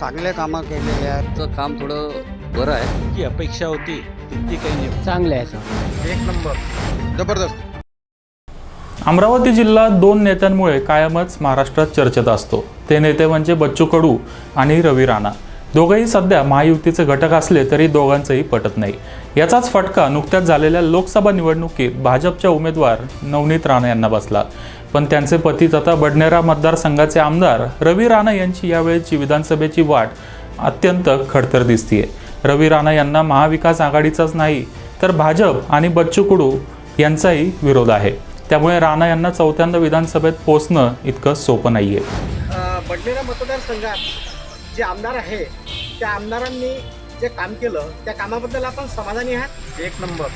चांगले कामं केलेले आहेत. काम थोडं बरं आहे. जी अपेक्षा होती तितकी काही नाही. चांगलं आहे सर. एक नंबर. जबरदस्त. अमरावती जिल्हा दोन नेत्यांमुळे कायमच महाराष्ट्रात चर्चेत असतो. ते नेते म्हणजे बच्चू कडू आणि रवी राणा. दोघंही सध्या महायुतीचे घटक असले तरी दोघांचंही पटत नाही. याचाच फटका नुकत्याच झालेल्या लोकसभा निवडणुकीत भाजपच्या उमेदवार नवनीत राणा यांना बसला. पण त्यांचे पती तथा बडनेरा मतदारसंघाचे आमदार रवी राणा यांची यावेळेची विधानसभेची वाट अत्यंत खडतर दिसतीये. रवी राणा यांना महाविकास आघाडीचाच नाही तर भाजप आणि बच्चू कडू यांचाही विरोध आहे. त्यामुळे राणा यांना चौथ्यांदा विधानसभेत पोहोचणं इतकं सोपं नाहीये. बडनेरा मतदारसंघात जे आमदार आहे त्या आमदारांनी जे काम केलं त्या कामाबद्दल आपण समाधानी आहात? एक नंबर.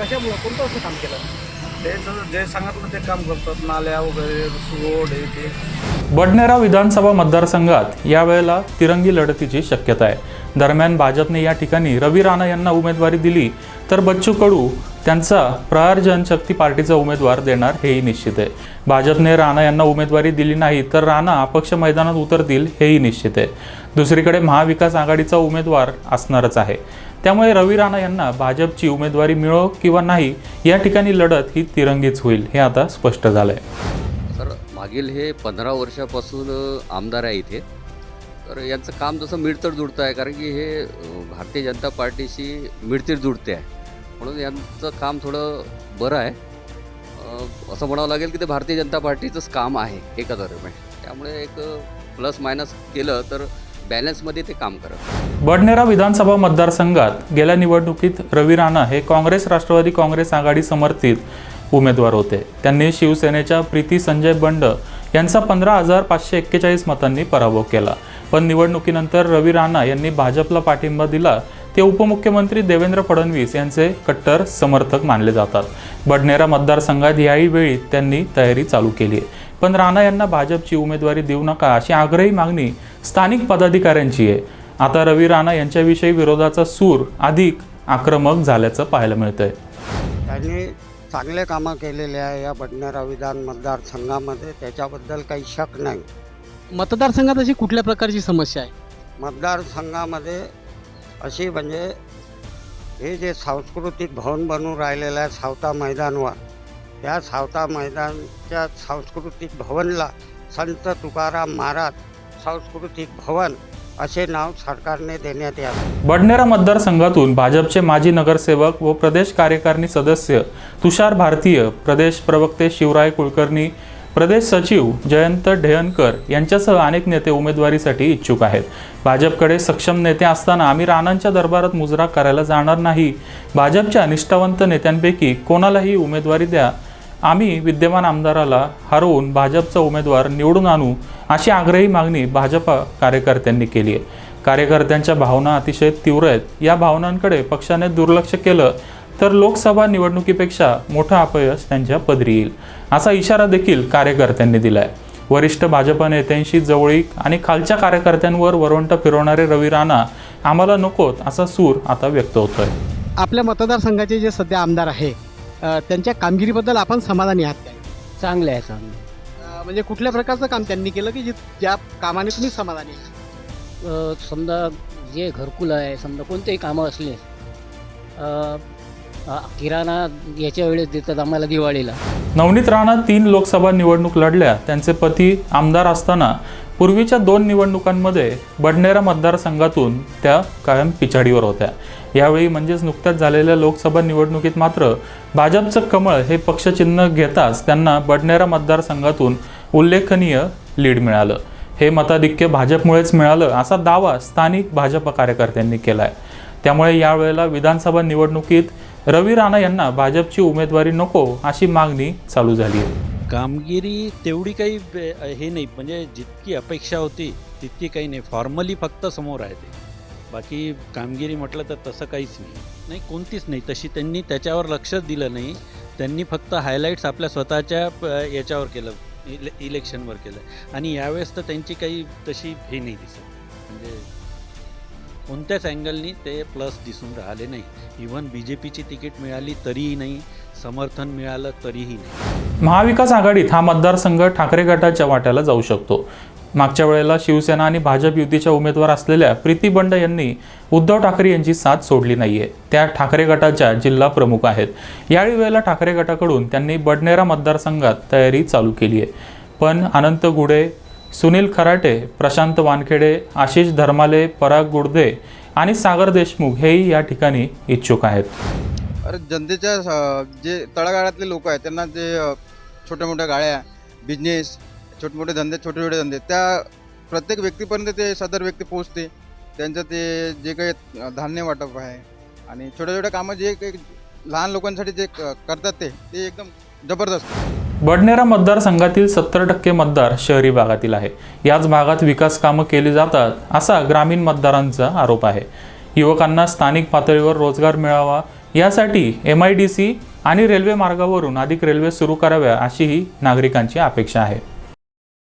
कशामुळं कोणतं असं काम केलं? जे सांगितलं ते काम करतात. नाल्या वगैरे रोड हे ते. बडनेरा विधानसभा मतदारसंघात यावेळेला तिरंगी लढतीची शक्यता आहे. दरम्यान भाजपने या ठिकाणी रवी राणा यांना उमेदवारी दिली तर बच्चू कडू त्यांचा प्रहार जनशक्ती पार्टीचा उमेदवार देणार हेही निश्चित आहे. भाजपने राणा यांना उमेदवारी दिली नाही तर राणा अपक्ष मैदानात उतरतील हेही निश्चित आहे. दुसरीकडे महाविकास आघाडीचा उमेदवार असणारच आहे. त्यामुळे रवी राणा यांना भाजपची उमेदवारी मिळो किंवा नाही या ठिकाणी लढत ही तिरंगीच होईल हे आता स्पष्ट झालंय. सर मागील हे पंधरा वर्षापासून आमदार आहे इथे. तर यांचं काम जसं मिळतर जुळतं आहे कारण की हे भारतीय जनता पार्टीशी मिळतीर जुळते आहे. म्हणून यांचं काम थोडं बरं आहे. असं म्हणावं लागेल की ते भारतीय जनता पार्टीचंच काम आहे एका दरम्यान त्यामुळे एक प्लस मायनस केलं तर बॅलन्समध्ये ते काम करत बडनेरा विधानसभा मतदारसंघात गेल्या निवडणुकीत रवी राणा हे काँग्रेस राष्ट्रवादी काँग्रेस आघाडी समर्थित उमेदवार होते. त्यांनी शिवसेनेच्या प्रीती संजय बंड यांचा पंधरा हजार पाचशे एक्केचाळीस मतांनी पराभव केला. पण निवडणुकीनंतर रवी राणा यांनी भाजपला पाठिंबा दिला ते उपमुख्यमंत्री देवेंद्र फडणवीस यांचे कट्टर समर्थक मानले जातात. बडनेरा मतदारसंघात याही वेळी त्यांनी तयारी चालू केली आहे. पण राणा यांना भाजपची उमेदवारी देऊ नका अशी आग्रही मागणी स्थानिक पदाधिकाऱ्यांची आहे. आता रवी राणा यांच्याविषयी विरोधाचा सूर अधिक आक्रमक झाल्याचं पाहायला मिळतंय. त्यांनी चांगले कामं केलेले आहे या बडनेरा विधान मतदारसंघामध्ये. त्याच्याबद्दल काही शक नाही. मतदारसंघात अशी कुठल्या प्रकारची समस्या आहे? मतदारसंघामध्ये अशी म्हणजे हे जे सांस्कृतिक भवन बनून राहिलेलं आहे सावता मैदानवर त्या सावता मैदानच्या सांस्कृतिक भवनला संत तुकाराम महाराज सांस्कृतिक भवन असे नाव सरकारने देण्यात यावे. बडनेरा मतदारसंघातून भाजपचे माजी नगरसेवक व प्रदेश कार्यकारिणी सदस्य तुषार भारतीय प्रदेश प्रवक्ते शिवराय कुलकर्णी प्रदेश सचिव जयंत ढेयनकर यांच्यासह अनेक नेते उमेदवारीसाठी इच्छुक आहेत. भाजपकडे सक्षम नेते असताना आम्ही राणांच्या दरबारात मुजरा करायला जाणार नाही. भाजपच्या निष्ठावंत नेत्यांपैकी कोणालाही उमेदवारी द्या. आम्ही विद्यमान आमदाराला हरवून भाजपचा उमेदवार निवडून आणू अशी आग्रही मागणी भाजप कार्यकर्त्यांनी केली आहे. कार्यकर्त्यांच्या भावना अतिशय तीव्र आहेत. या भावनांकडे पक्षाने दुर्लक्ष केलं. तर लोकसभा निवडणुकीपेक्षा मोठं अपयश त्यांच्या पदरी येईल. असा इशारा देखील कार्यकर्त्यांनी दिलाय. वरिष्ठ भाजप नेत्यांशी जवळीक आणि खालच्या कार्यकर्त्यांवर वरवंट फिरवणारे रवी राणा आम्हाला नकोत असा सूर आता व्यक्त होतोय. आपल्या मतदारसंघाचे जे सध्या आमदार आहे त्यांच्या कामगिरीबद्दल आपण समाधानी आहात काय? चांगलं आहे चांगलं म्हणजे कुठल्या प्रकारचं काम त्यांनी केलं की जे- ज्या कामाने तुम्ही समाधानी आहे? समजा जे घरकुल आहे समजा कोणतेही कामं असले किराणा याच्या वेळेस देतात आम्हाला दिवाळीला. नवनीत राणा तीन लोकसभा निवडणूक लढल्या. त्यांचे पती आमदार असताना पूर्वीच्या दोन निवडणुकांमध्ये बडनेरा मतदारसंघातून त्या कायम पिछाडीवर होत्या. यावेळी म्हणजेच नुकत्याच झालेल्या लोकसभा निवडणुकीत मात्र भाजपचं कमळ हे पक्षचिन्ह घेताच त्यांना बडनेरा मतदारसंघातून उल्लेखनीय लीड मिळालं. हे मताधिक्य भाजपमुळेच मिळालं असा दावा स्थानिक भाजप कार्यकर्त्यांनी केला आहे त्यामुळे यावेळेला विधानसभा निवडणुकीत रवी राणा यांना भाजपची उमेदवारी नको अशी मागणी चालू झाली आहे. कामगिरी तेवढी काही बे- हे नाही म्हणजे जितकी अपेक्षा होती तितकी काही नाही. फॉर्मली फक्त समोर आहे ते. बाकी कामगिरी म्हटलं तर तसं काहीच नाही. नाही कोणतीच नाही. तशी त्यांनी त्याच्यावर लक्षच दिलं नाही. त्यांनी फक्त हायलाईट्स आपल्या स्वतःच्या याच्यावर केलं इले इलेक्शनवर केलं. आणि यावेळेस तर त्यांची काही तशी हे नाही दिसत. म्हणजे कोणत्याच अँगलनी ते प्लस दिसून राहिले नाही. इव्हन बी जे पीची तिकीट मिळाली तरीही नाही. समर्थन मिळालं तरीही नाही. महाविकास आघाडीत हा मतदारसंघ ठाकरे गटाच्या वाट्याला जाऊ शकतो. मागच्या वेळेला शिवसेना आणि भाजप युतीच्या उमेदवार असलेल्या प्रीती बंड यांनी उद्धव ठाकरे यांची साथ सोडली नाहीये. त्या ठाकरे गटाच्या जिल्हा प्रमुख आहेत. यावेळी वेळेला ठाकरे गटाकडून त्यांनी बडनेरा मतदारसंघात तयारी चालू केली आहे पण अनंत गुडे सुनील खराटे प्रशांत वानखेडे आशिष धर्माले पराग गुडदे आणि सागर देशमुख हेही या ठिकाणी इच्छुक आहेत. अरे जनतेच्या जे तळागाळातले लोक आहेत त्यांना जे छोट्या मोठ्या गाड्या बिझनेस छोटे मोठे धंदे छोटे छोटे धंदे त्या प्रत्येक व्यक्तीपर्यंत ते सदर व्यक्ती पोहोचते. त्यांचं ते जे काही धान्य वाटप आहे आणि छोट्या छोट्या कामं जे काही लहान लोकांसाठी जे क- करतात ते ते एकदम जबरदस्त. बडनेरा मतदारसंघातील सत्तर टक्के मतदार शहरी भागातील आहे. याच भागात विकास कामं केली जातात असा ग्रामीण मतदारांचा आरोप आहे. युवकांना स्थानिक पातळीवर रोजगार मिळावा यासाठी एम आय डी सी आणि रेल्वे मार्गावरून अधिक रेल्वे सुरू कराव्या अशीही नागरिकांची अपेक्षा आहे.